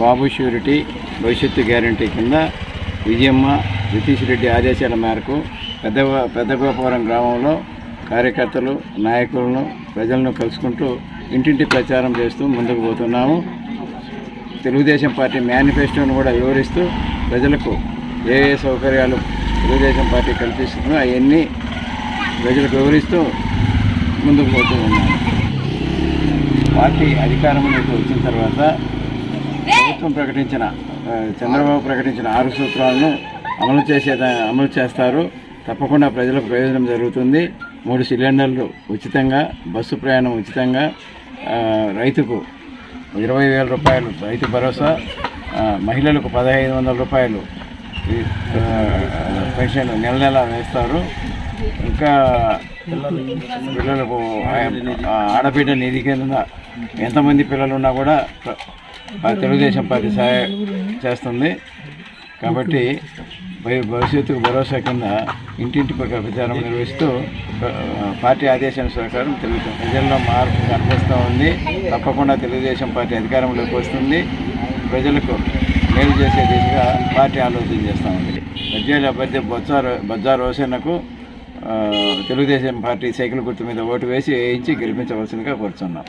బాబు surety భవిష్యత్తు guarantee కింద విజయమ్మ నితీష్ రెడ్డి ఆదేశాల మేరకు పెద్ద పెద్దగోపురం గ్రామంలో కార్యకర్తలు నాయకులను ప్రజలను కలుసుకుంటూ ఇంటింటి ప్రచారం చేస్తూ ముందుకు పోతున్నాము. తెలుగుదేశం పార్టీ మేనిఫెస్టోను కూడా వివరిస్తూ ప్రజలకు ఏ ఏ సౌకర్యాలు తెలుగుదేశం పార్టీ కల్పిస్తుందో అవన్నీ ప్రజలకు వివరిస్తూ ముందుకు పోతూ ఉన్నాము. పార్టీ అధికారంలోకి వచ్చిన తర్వాత ప్రభుత్వం ప్రకటించిన చంద్రబాబు ప్రకటించిన ఆరు సూత్రాలను అమలు చేసే అమలు చేస్తారు. తప్పకుండా ప్రజలకు ప్రయోజనం జరుగుతుంది. మూడు సిలిండర్లు ఉచితంగా బస్సు ప్రయాణం ఉచితంగా. రైతుకు ఇరవై వేల రూపాయలు రైతు భరోసా. మహిళలకు పదహైదు వందల రూపాయలు పెన్షన్ నెల నెల వేస్తారు. ఇంకా పిల్లలకు ఆడబిడ్డ నిధి కింద ఎంతమంది పిల్లలు ఉన్నా కూడా తెలుగుదేశం పార్టీ సహాయ చేస్తుంది. కాబట్టి భవిష్యత్తుకు భరోసా కింద ఇంటింటి ప్రక- ప్రచారం నిర్వహిస్తూ పార్టీ ఆదేశాల ప్రకారం తెలుగు ప్రజల్లో మార్పు కనిపిస్తూ ఉంది. తప్పకుండా తెలుగుదేశం పార్టీ అధికారంలోకి వస్తుంది. ప్రజలకు మేలు చేసే దిశగా పార్టీ ఆలోచన చేస్తూ ఉంది. మధ్యాహ్న అభ్యర్థి బొత్స బొజ్జా రోషన్నకు తెలుగుదేశం పార్టీ సైకిల్ గుర్తు మీద ఓటు వేసి వేయించి గెలిపించవలసిందిగా కోరుతున్నాం.